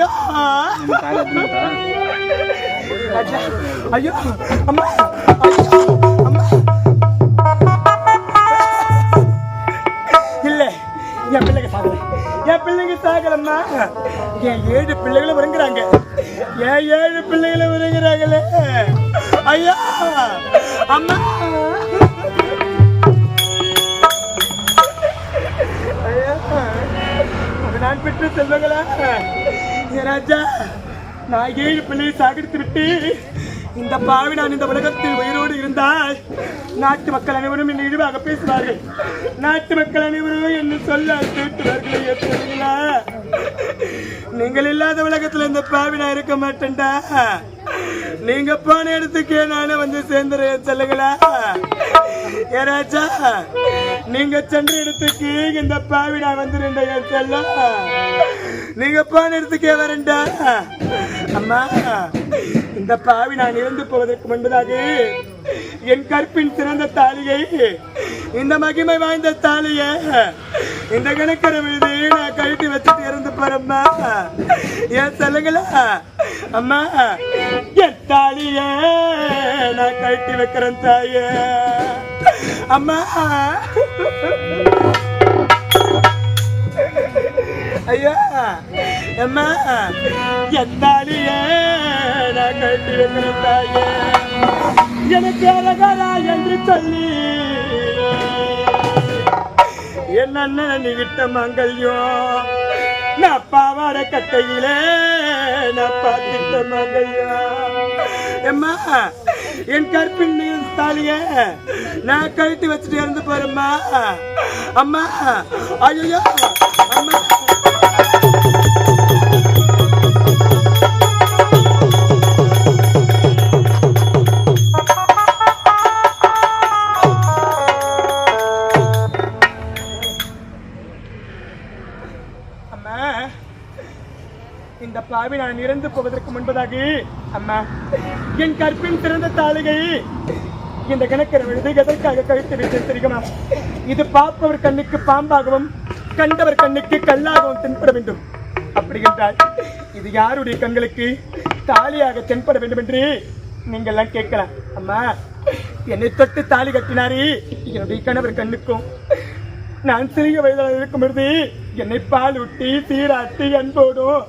ஐயோ ஐயோ அம்மா ஐயோ அம்மா என் பிள்ளைங்க சாகலை. என் பிள்ளைங்க சாகலம்மா. என் ஏழு பிள்ளைகளும் விருங்குறாங்க என் ஏழு பிள்ளைகளும் விருங்குறாங்களே ஐயா. அம்மா. ஐயா. நான் பெற்று செல்வங்களா? ராஜா நான் ஏழு பிள்ளையை சாகடித்து விட்டு இந்த பாவி நான் இந்த உலகத்தில் உயிரோடு இருந்தால் நாட்டு மக்கள் அனைவரும் என்னை இழிவாக பேசுவார்கள். நாட்டு மக்கள் அனைவரும் என்ன சொல்ல கேட்டுவார்கள் ஏற்றுவீங்களா நீங்கள் இல்லாத உலகத்தில் இந்த பாவி நான் இருக்க மாட்டேன்டா. நீங்க போன இடத்துக்கே நானே வந்து சேர்ந்துறேன் சொல்லுங்களா. ஏ ராஜா நீங்க சென்ற இடத்துக்கு இந்த பாவி நான் வந்துருண்டா என் செல்லம். நீங்க போன இடத்துக்கே வரண்டா அம்மா இந்த பாவி நான் இறந்து போவதற்கு முன்பதாக என் கற்பின் சிறந்த தாலியை இந்த மகிமை வாய்ந்த தாலியை இந்த கணக்கரை மீது நான் கழட்டி வச்சுட்டு இறந்து போறேம்மா ஏன் சொல்லுங்களா? அம்மா என் தாலியை நான் கழட்டி வைக்கிறேன் தாயே. அம்மா. ஐயா அம்மா எந்தாலியே நான் கட்டி வைக்கிறேன் தாயே. எனக்கு அழகரா என்று சொல்லி. என் அண்ணன் நீ விட்ட மங்கல்யம் நான் பாவாட கட்டையிலே நான் பார்த்திட்ட மங்கல்யம். அம்மா என் கற்பின் தாலிய நான் கழட்டி வச்சுட்டு இறந்து போறேம்மா. அம்மா ஐயோ அம்மா. இந்த பாவி நான் இறந்து போவதற்கு முன்பதாக அம்மா என் கற்பின் திறந்த தாளிகை. இந்த கணக்கரை விழுது எதற்காக கழித்து வைத்தது தெரியுமா? இது பார்ப்பவர் கண்ணுக்கு பாம்பாகவும் கண்டவர் கண்ணுக்கு கல்லாகவும் தென்பட வேண்டும். அப்படி என்றால் இது யாருடைய கண்களுக்கு தாலியாக தென்பட வேண்டும் என்று நீங்கள் எல்லாம் கேட்கலாம். அம்மா என்னை தொட்டு தாலி கட்டினாரே என்னுடைய கணவர் கண்ணுக்கும் நான் சிறிய வயதில் இருக்கும் பொழுது என்னை பால் ஊட்டி சீராட்டி அன்போடும்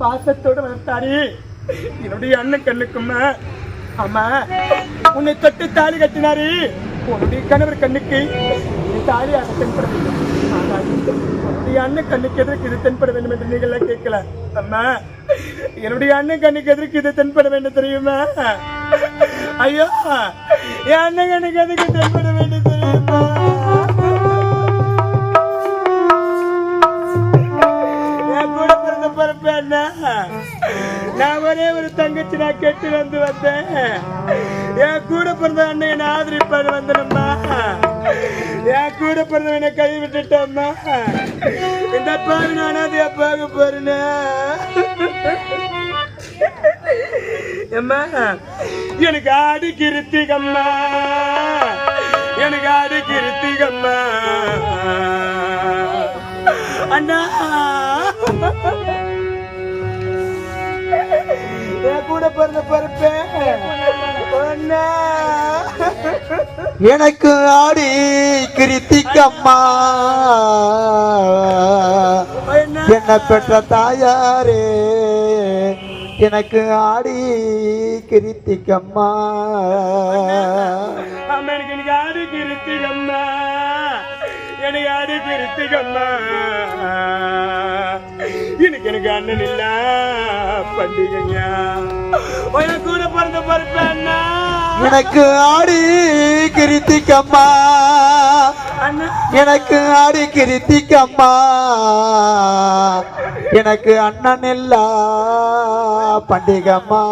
பாசத்தோடு வளர்த்தாரு. என்னுடைய அண்ணன் கண்ணுக்குமா அம்மா உன்னை தொட்டு தாலி கட்டினாரு. உன்னுடைய கணவர் கண்ணுக்கு தாலி தாலியாக தென்பட ஆனால் உன்னுடைய அண்ணன் கண்ணுக்கு எதற்கு இது தென்பட வேண்டும் என்று நீங்கள் கேட்கல. அம்மா என்னுடைய அண்ணன் கண்ணுக்கு எதற்கு இது தென்பட வேண்டும் தெரியுமா? ஐயோ என் அண்ணன் கண்ணுக்கு எதுக்கு தென்பட வேண்டும் பிறந்த நான் ஒரே ஒரு தங்கச்சி நான் கெட்டு வந்து வந்தேன். என் கூட பிறந்த அண்ணன் என்னை ஆதரிப்பாடு வந்தனம்மா. என் கூட பிறந்தவனை கை விட்டுட்டோம்மா. இந்த பாவி நான் அது எப்பாக போறேன்னு. எனக்கு ஆடி கிருத்திகம்மா. எனக்கு ஆடி கிருத்திகம்மா. அண்ணா. பிறந்த அண்ணா. எனக்கு ஆடி கிருத்திக்கம்மா என்ன பெற்ற தாயாரே? எனக்கு ஆடி கிருத்திக்கம்மா எனக்கு ஆடி கிருத்திகம்மா. எனக்கு ஆடி கிருத்திகம்மா. எனக்கு எனக்கு அண்ணன் இல்ல. பண்டிகையா என் கூட பிறந்த பருப்பு அண்ணா. எனக்கு ஆடி கிருத்திக்கம்மா எனக்கு ஆடி கிருத்திக்கம்மா எனக்கு அண்ணன் இல்ல பண்டிகம்மா.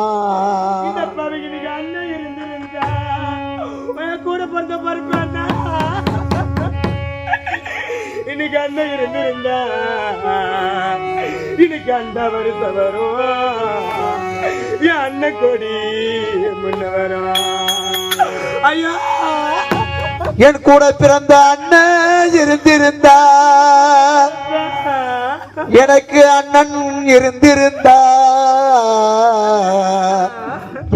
இன்னைக்கு அண்ணன் இருந்திருந்தா இன்னைக்கு அண்டா வருத்த வரும் என் அண்ணன் கொடி முன்ன வரும் என் கூட பிறந்த அண்ணன் இருந்திருந்தா எனக்கு அண்ணன் இருந்திருந்தா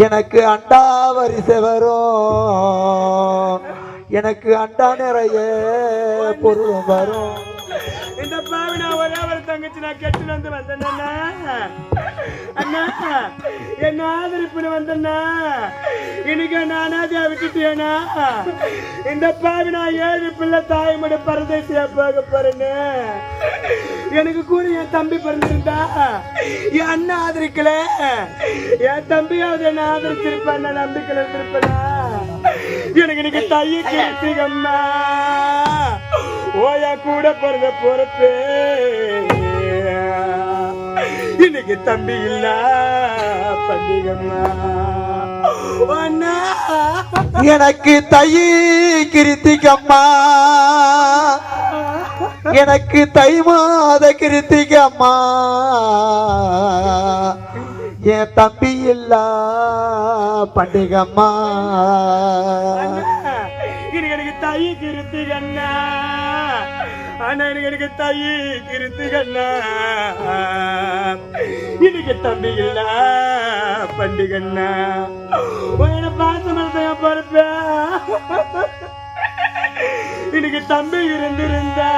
எனக்கு அண்டா வரிசை வரும். எனக்கு அண்டா நிறைய பொருள் வரும். இந்த பாவி நான் ஒரே ஒரு தங்கச்சி நான் கெட்டு வந்து வந்தேன் அண்ணா. என்ன ஆதரிப்புன்னு வந்தேன்னா இன்னைக்கு நான் அனாதையா விட்டுட்டியேனா இந்த பாவி நான் ஏழு பிள்ளை தாய்மொழி பரதேசியா போக போறேன்னு எனக்கு கூட என் தம்பி பிறந்திருந்தா. என் அண்ணன் ஆதரிக்கல. என் தம்பியாவது என்ன ஆதரிச்சிருப்பான் நான் நம்பிக்கையில இருந்திருப்பேனா? எனக்கு இன்னைக்கு தைய கேட்குங்கம்மா ஓயா கூட பிறந்த பொறுப்பு. இன்னைக்கு தம்பி இல்ல பண்டிகம்மா. எனக்கு தை கிருத்திகம்மா எனக்கு தை மாத கிருத்திகம்மா என் தம்பி இல்ல பண்டிகம்மா எனக்கு தை கிருத்தி கண்ணா. அண்ணா எனக்கு எனக்கு தை கிருத்தி கண்ணா. இன்னைக்கு தம்பி இல்ல பண்டிகண்ணா உன பார்த்து இன்னைக்கு தம்பி இருந்திருந்தா.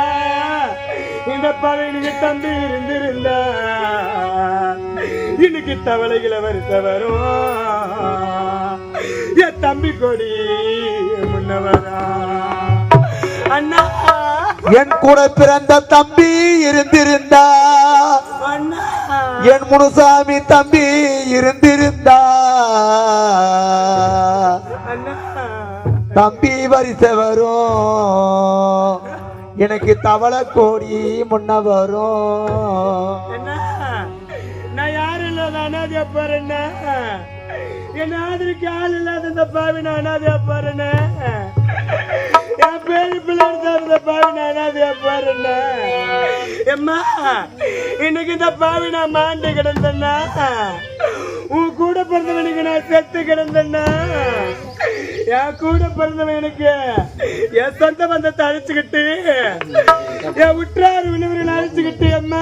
இந்த பழையனுக்கு தம்பி இருந்திருந்தா இன்னைக்கு தவளைகளை வருத்த வரும் என் தம்பி கொடி முன்னவரா? அண்ணா. என் கூட பிறந்த தம்பி இருந்திருந்தா. அண்ணா. என் முனுசாமி தம்பி இருந்திருந்தா. அண்ணா. தம்பி வரிசை வரும். எனக்கு தவளை கோடி முன்ன வரும். என்ன? நான் யாரும் இல்லாத அனாதையா போறேன்னா என் ஆதரிக்கு ஆள் இல்லாத இந்த பாவி நான் அனாதையா போறேன்னு என் பேரு பிள்ளை இருந்த பாவி நான் அனாதையா போறேன்னு எம்மா இன்னைக்கு இந்த பாவி நான் மாண்டு கிடந்தேன்னா உன் கூட பிறந்தவனுக்கு நான் செத்து கிடந்தேன்னா என் கூட பிறந்தவன் எனக்கு. என் சொந்த பந்தத்தை அழைச்சுக்கிட்டு என் உற்றார் உணவர்கள் அழைச்சுக்கிட்டு அம்மா.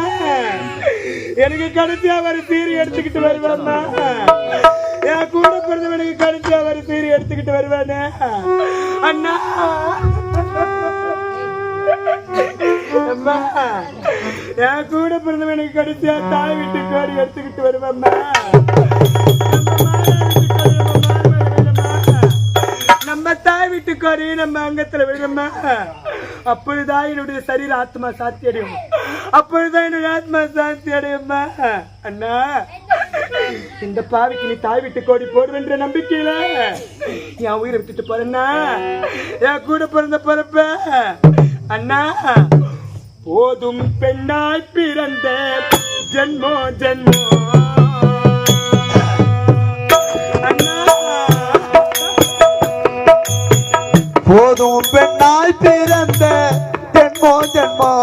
எனக்கு கடைசியா வர சீரி எடுத்துக்கிட்டு வருவேம்மா என் கூட பிறந்தவனுக்கு கடைசியா வர சீரி எடுத்துக்கிட்டு வருவானே. அண்ணா. அம்மா. என் கூட பிறந்தவனுக்கு கடைசியா தாய் வீட்டுக்கு கோடி எடுத்துக்கிட்டு வருவேம்மா நம்ம தாய் வீட்டுக்காரி நம்ம அங்கத்துல விழுமா அப்பொழுதுதான் என்னுடைய சரீர ஆத்மா சாத்தி அடையும். அப்பொழுதுதான் என்னுடைய ஆத்மா சாத்தி அடையுமா அண்ணா இந்த பாவிக்கு நீ தாய் வீட்டு கோடி போடுவென்ற நம்பிக்கையில என் உயிரை விட்டுட்டு போறேன்னா என் கூட பிறந்த பிறப்ப அண்ணா. போதும் பெண்ணாய் பிறந்த ஜென்மோ ஜென்மோ. போதும் பெண்ணாய் பிறந்த ஜென்மோ ஜென்மோ.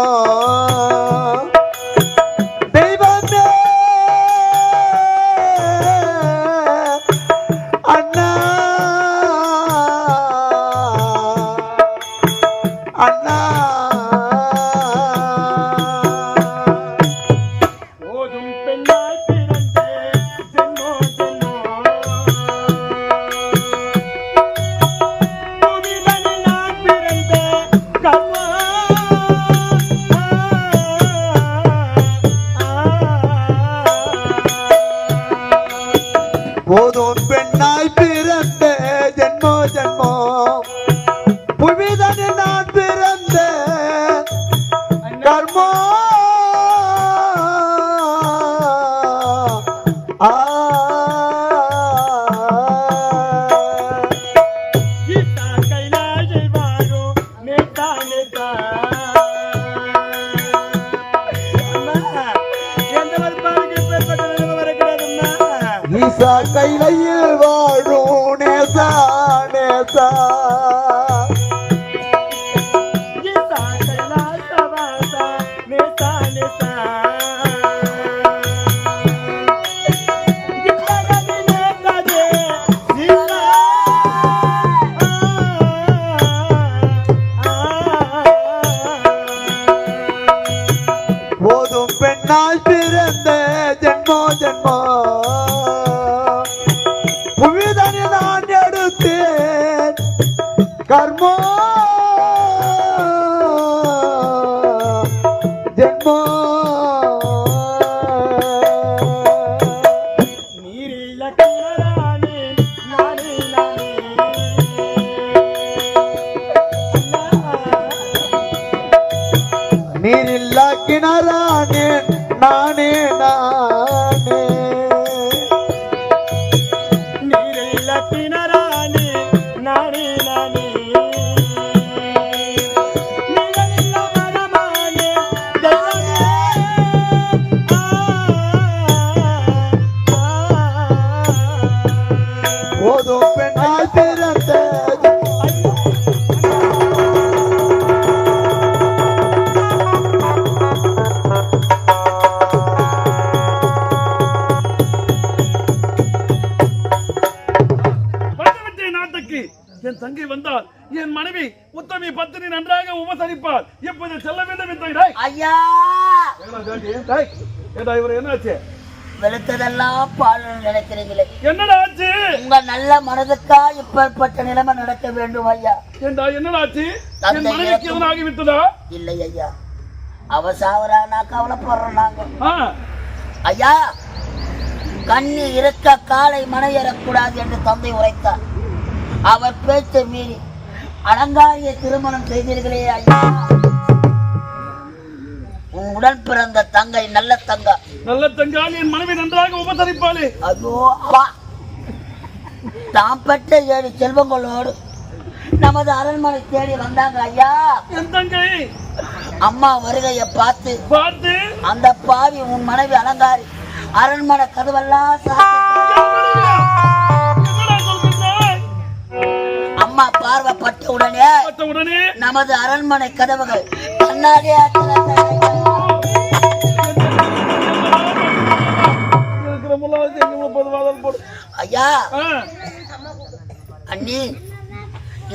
வெளுத்ததெல்லாம் பால் நினைக்கிறீங்களே? என்னடா ஆச்சு? உங்க நல்ல மனதுக்கா இப்பேற்பட்ட நிலைமை நடக்க வேண்டும் ஐயா. ஏண்டா என்னடா ஆச்சு? என் தந்தை மனைவிக்கு இறக்கும். எதுவும் ஆகிவிட்டதா? இல்லை ஐயா. அவ சாவரானா கவலைப்படுறோம் நாங்க. ஐயா கண்ணி இருக்க காலை மனையேறக்கூடாது என்று தந்தை உரைத்தார். அவர் பேச்சை மீறி அலங்காரிய திருமணம் செய்தீர்களே ஐயா. உன் உடன் பிறந்த தங்கை நல்ல தங்க. நல்ல தங்கால் என் மனைவி நன்றாக உபசரிப்பாளே. ஐயோ அவா. தாம் பெற்ற ஏழு செல்வங்களோடு நமது அரண்மனை தேடி வந்தாங்க ஐயா. என் தங்கை. அம்மா வருகையை பார்த்து பார்த்து அந்த பாவி உன் மனைவி அலங்காரி அரண்மனை கதவெல்லாம்? அம்மா பார்வைப்பட்ட உடனே நமது அரண்மனை கதவுகள் கண்ணாடியா எங்க முப்பது வாதம் போடு. ஐயா. அண்ணி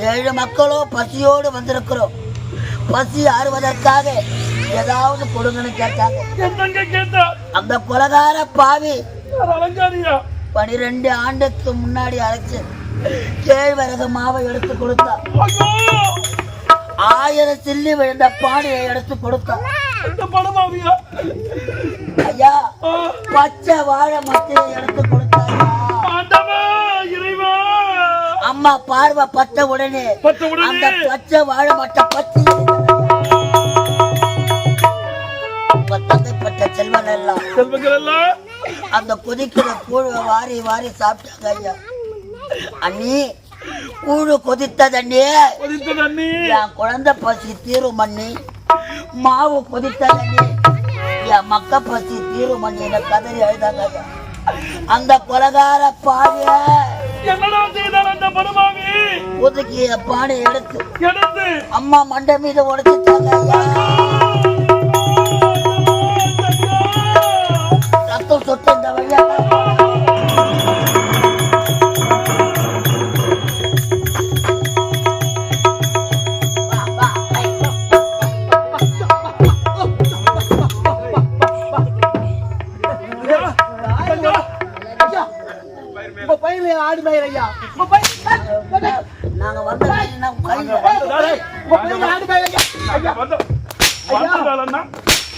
ஏழு மக்களோ பசியோடு வந்திருக்கிறோம். பசி ஆறுவதற்காக ஏதாவது கொடுங்கன்னு கேட்டாங்க. அந்த கொலகார பாவி பனிரெண்டு ஆண்டுக்கு முன்னாடி அழைச்சு கேழ்வரகு மாவை எடுத்து கொடுத்தா. ஆயிரம் சில்லி விழுந்த பானையை எடுத்து கொடுத்தா. ஐயா பச்சை வாழை மத்தையை எடுத்து கொடுத்தா ஆண்டவா இறைவா. அம்மா பார்வை பத்த உடனே அந்த பச்சை வாழை மட்டை உங்க தங்கைப்பட்ட செல்வன் எல்லாம் செல்வங்கள் எல்லாம். அந்த கொதிக்கிற கூழ வாரி வாரி சாப்பிட்டாங்க ஐயா. அண்ணி கூழு கொதித்ததண்ணி கொதித்த தண்ணி. என் குழந்தை பசி தீரும் அண்ணி. மாவு கொதித்ததண்ணி என் மக்க பசி தீரும் அண்ணி கதறி எழுதாங்க ஐயா அந்த கொலகார பாவிய ஒதுக்கிய பானை எடுத்து எடுத்து. அம்மா மண்டை மீது உடைச்சிட்டாங்க ஐயா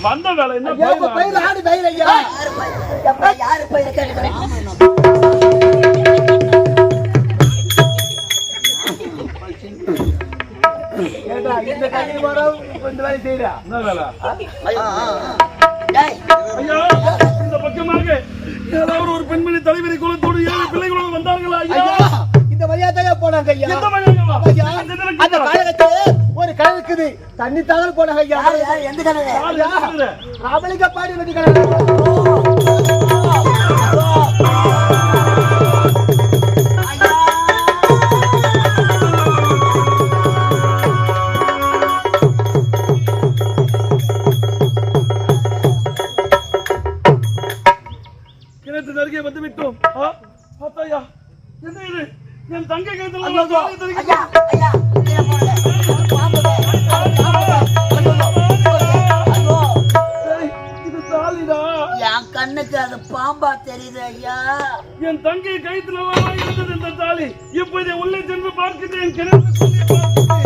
வந்த வேலை என்ன பயிர் ஆடு மயிர் ஐயா யாரு பையன்? எப்பா, யாரு பையன் கேட்கிறேன் ஏண்டா இந்த கண்ணி மரம் இந்த வேலை செய்யறா என்ன வேலை டேய், ஐயா இந்த பக்கமாக ஏதாவது ஒரு பெண்மணி தலைவரி குலத்தோடு ஏழு பிள்ளைகளோடு வந்தார்களா? ஐயா! இந்த வழியா தான் போனாங்க ஐயா? ஐயா அந்த காலகட்டத்துல ஒரு கடல் இருக்குது தண்ணி தாங்கல் போனாங்க ஐயா யாரு, எந்த இருக்கிறது? ராமலிங்க பாடி நதி கடல் கிணற்று அருகே வந்து விட்டோம் ஆ, ஆத்தாயா, என்ன இது என் தங்கை என் கண்ணுக்கு அது பாம்பா தெரியுது ஐயா என் தங்கை எல்லாம் இருந்தது இந்த தாலி இப்போது உள்ளே சென்று பார்க்கிறேன் கிணற்றுக்குள்ளே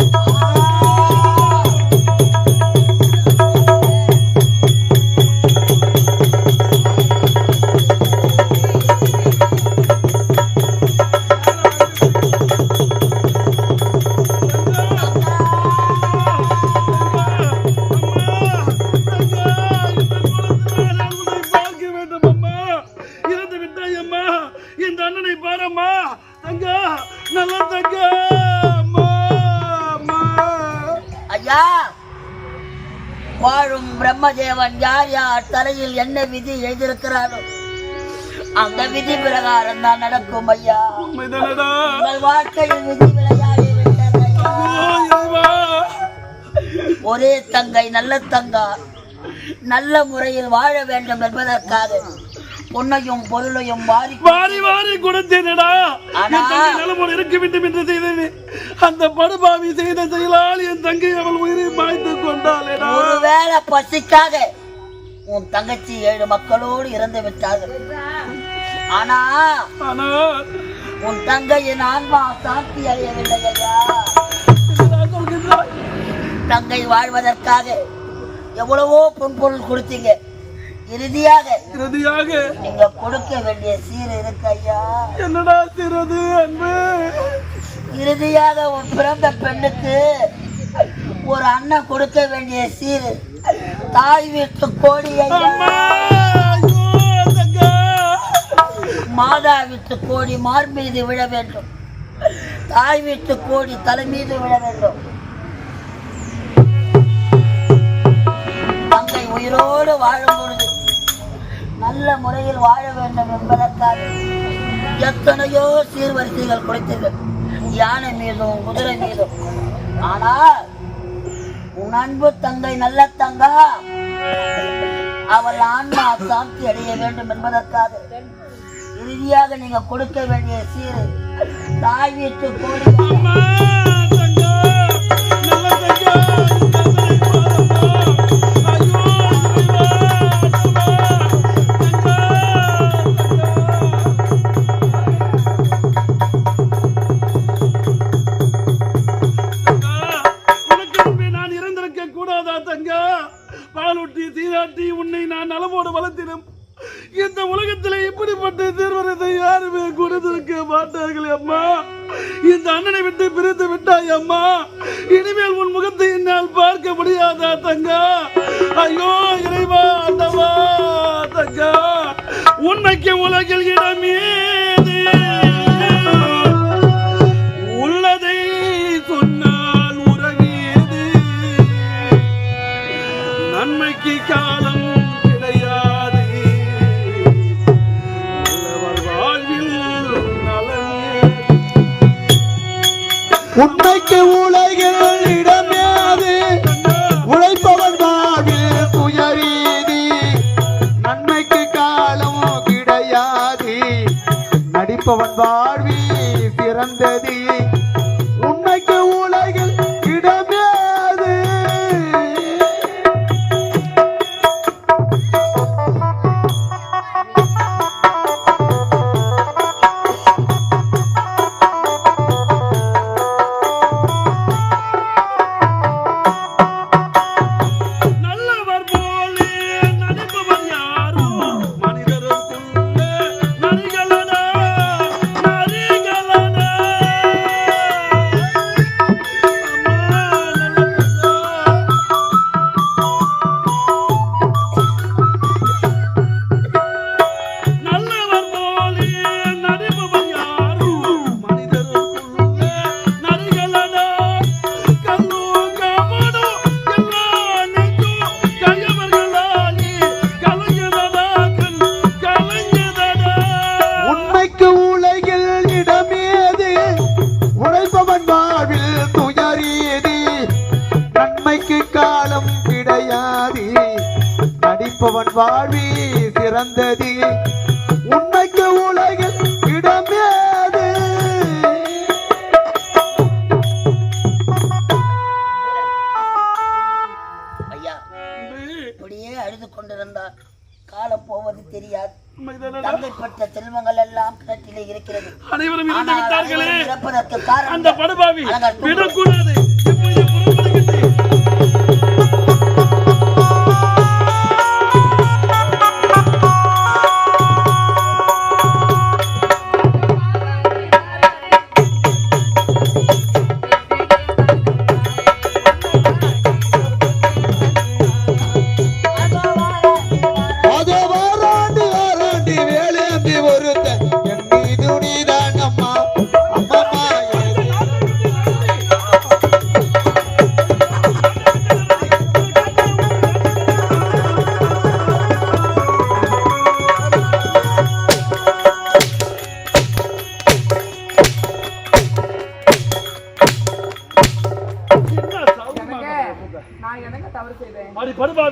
தண்டனை பாரம்மா. தங்க நல்லா தங்க. ஐயா வாழும் பிரம்மதேவன் யார் யார் தலையில் என்ன விதி எழுதியிருக்கிறாரோ அந்த விதி பிரகாரம் தான் நடக்கும் ஐயா. உங்கள் வாழ்க்கையில் விதி விளையாடி ஒரே தங்கை நல்ல தங்கா. நல்ல முறையில் வாழ வேண்டும் என்பதற்காக பொன்னையும் பொருளையும் வாரி வாரி வாரி கொடுத்தேனடா. ஆனா- நலமோடு இருக்க வேண்டும் என்று செய்தது. அந்த படுபாவி செய்த செயலால் என் தங்கை அவள் உயிரை மாய்த்து கொண்டாளேடா. ஒருவேளை பசிக்காக உன் தங்கச்சி ஏழு மக்களோடு இறந்து விட்டார்கள். ஆனா ஆனால் உன் தங்கையின் ஆன்மா சாந்தி அடையவில்லை ஐயா. தங்கை வாழ்வதற்காக எவ்வளவோ பொன் பொருள் கொடுத்தீங்க. இறுதியாக இறுதியாக. நீங்க கொடுக்க வேண்டிய சீர் இருக்கு ஐயா. என்னடா சிறது அன்பு? இறுதியாக உன் பிறந்த பெண்ணுக்கு ஒரு அண்ணன் கொடுக்க வேண்டிய சீர் தாய் வீட்டு கோடி மாதா வீட்டு கோடி மார் மீது விழ வேண்டும். தாய் வீட்டு கோடி தலை மீது விழ வேண்டும். தங்கை உயிரோடு வாழும் பொழுது நல்ல முறையில் வாழ வேண்டும் என்பதற்காக எத்தனையோ சீர்வரிசைகள் கொடுத்தீர்கள். யானை மீதும் குதிரை மீதும். ஆனால் உன் அன்பு தங்கை நல்ல தங்கா அவள் ஆன்மா சாந்தி அடைய வேண்டும் என்பதற்காக இறுதியாக நீங்க கொடுக்க வேண்டிய சீர் தாய் வீட்டு கோடி. உலகில் இடமேது ஐயா இப்படியே அழுது கொண்டிருந்தார் காலம் போவது தெரியாது? தங்கைப்பட்ட செல்வங்கள் எல்லாம் கிணற்றிலே இருக்கிறது. அனைவரும் இறந்து விட்டார்களே அந்த படுபாவி. விடக்கூடாது.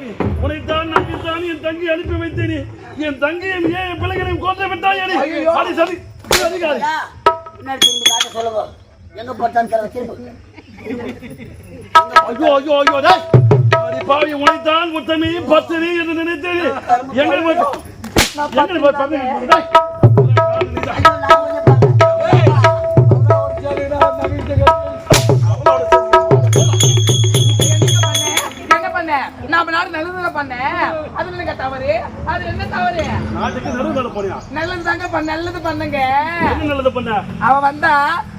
படுபாவி உனைத்தான் நம்பித்தான் என் தங்கி அனுப்பி வைத்தேனே. என் தங்கையும் ஏன் பிள்ளைகளையும் கொண்டு விட்டாய் அடி சரி அதிகாரி. சொல்லுங்க எங்க போட்டான்னு சொல்ல திரும்ப ஐயோ ஐயோ ஐயோ டேய். அடி பாவி உனைத்தான் முத்தமே பத்தினி என்று நினைத்தேன். எங்கள் மட்டும் எங்கள் நாம நாடு நல்லதுல பண்ண? அது என்ன தவறு? அது என்ன தவறு? நாட்டுக்கு நட போறியா நல்லது தாங்க பண்ண நல்லது பண்ணுங்க. என்ன நல்லது பண்ண? அவ வந்தா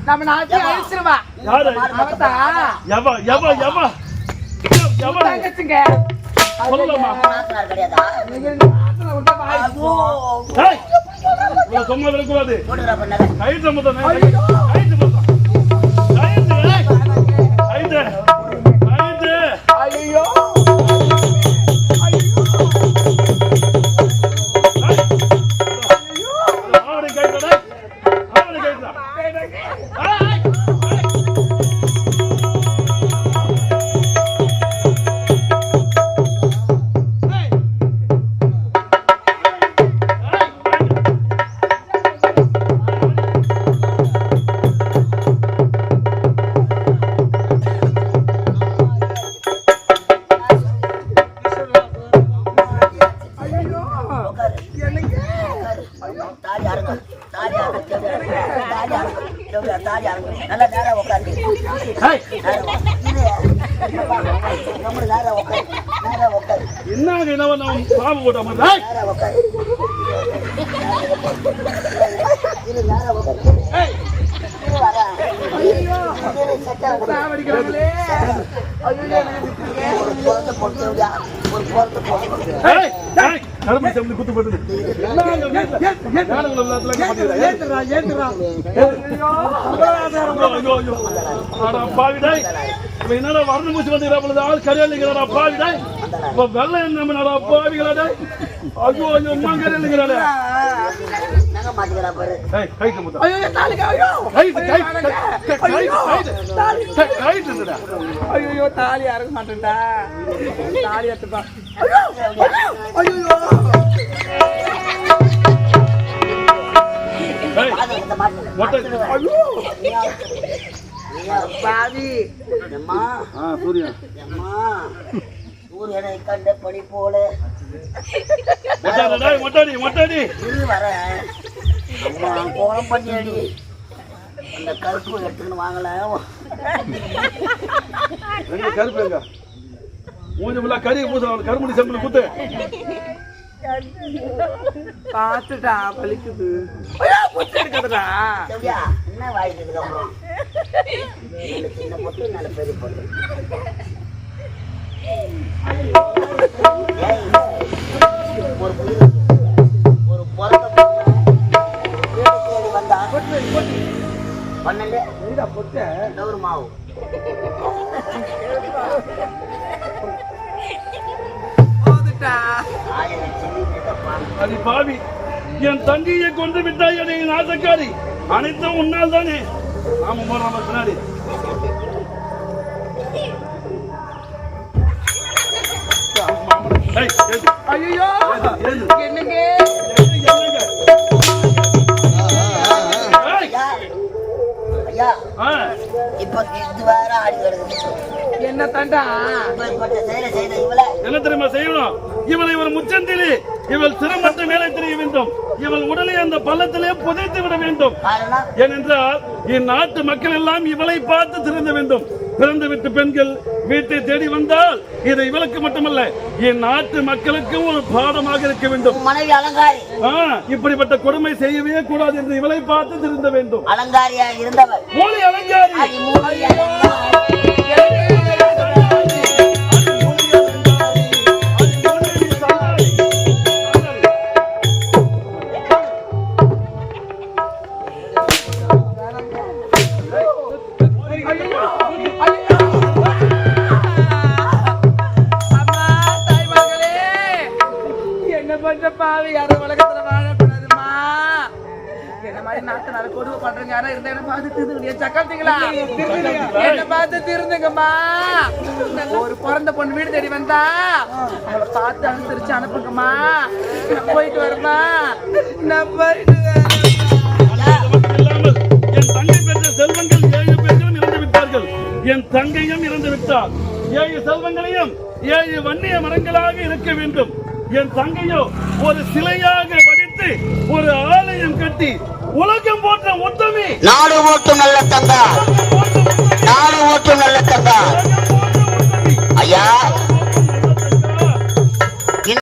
நம்ம நாட்டை அழிச்சிருவா. யாரு? அவதான் எவ எவ எவ? எவ? தங்கச்சுங்க சொல்லலாமா? கிடையாதா? ஐயோ. என்னடா வறண்டு மூச்சு வந்துக்கிறா பொழுது ஆள் கரையாளிங்கிறாடா பாவி டேய். இப்ப வெள்ளை என்ன நடா பாவிகளா டேய். ஐயோ, ஐயோ, அம்மா கைட்டு முத்தா. ஐயோ ஐயோ. ஐயோ தாலி அறக்க மாட்டேன்டா. தாலி எடுத்துப்பா. ஏய், சூரியன். கண்ட படி போல. மொட்டாடி, மொட்டாடி, வர. அம்மா கோலம் பண்ணி அடி அந்த கருப்பு எடுத்துக்கின்னு வாங்கல. எங்க கருப்பு எங்க? மூஞ்சி கறி பூசுறான் கருமுடி செம்புல குத்து. பாத்துட்டா வலிக்குது. எடுக்காதடா சரியா என்ன வாய்க்கு இதுக்கப்புறம் நல்ல சின்ன பொட்டு நல்ல பெரிய பொட்டு. ஒரு பிறந்த தேடி வந்தா? பன்னெண்டு நூறு மாவு போதுட்டா ஆயிரம் சில்லி கேட்டப்பா அடி பாவி. என் தங்கையை கொண்டு விட்டாய் அடி நாசக்காரி அனைத்தும் உன்னால் தானே. நாம போறோம் பின்னாடி ஐயோ என்னங்க இப்ப இது வேற ஆடி என்ன தாண்டா? செய்த இவளை என்ன தெரியுமா செய்யணும்? இவளை ஒரு முச்சந்திலே இவள் சிரமற்ற வேலை தெரிய வேண்டும். இவள் உடலை அந்த பள்ளத்திலே புதைத்து விட வேண்டும். ஏனென்றால் இந்நாட்டு மக்கள் எல்லாம் இவளை பார்த்து திருந்த வேண்டும். பிறந்து விட்டு பெண்கள் வீட்டை தேடி வந்தால் இது இவளுக்கு மட்டுமல்ல என் நாட்டு மக்களுக்கும் ஒரு பாடமாக இருக்க வேண்டும். மனைவி அலங்காரி. இப்படிப்பட்ட கொடுமை செய்யவே கூடாது என்று இவளை பார்த்து திருந்த வேண்டும். அலங்காரியா இருந்தவர் அடிமூலி அலங்காரி. கொடுமை பண்றவங்க யாரா இருந்தா என்ன பார்த்து திருந்துங்க சக்காத்தீங்களா என்ன பார்த்து திருந்துங்கம்மா. ஒரு பிறந்த பொண்ணு வீடு தேடி வந்தா அவளை பார்த்து அனுசரிச்சு அனுப்புங்கம்மா. போயிட்டு வரமா நான் போயிட்டு என் தங்கை பெற்ற செல்வங்கள் ஏழு பேர்களும் இறந்து விட்டார்கள். என் தங்கையும் இறந்து விட்டார். ஏழு செல்வங்களையும் ஏழு வன்னிய மரங்களாக இருக்க வேண்டும். என் தங்கையோ ஒரு சிலையாக வடித்து ஒரு ஆலயம் கட்டி உலகம் போற்ற உத்தமி. நாடு ஓட்டும் நல்ல உத்தமி, நாடு ஓட்டும் நல்ல உத்தமி. ஐயா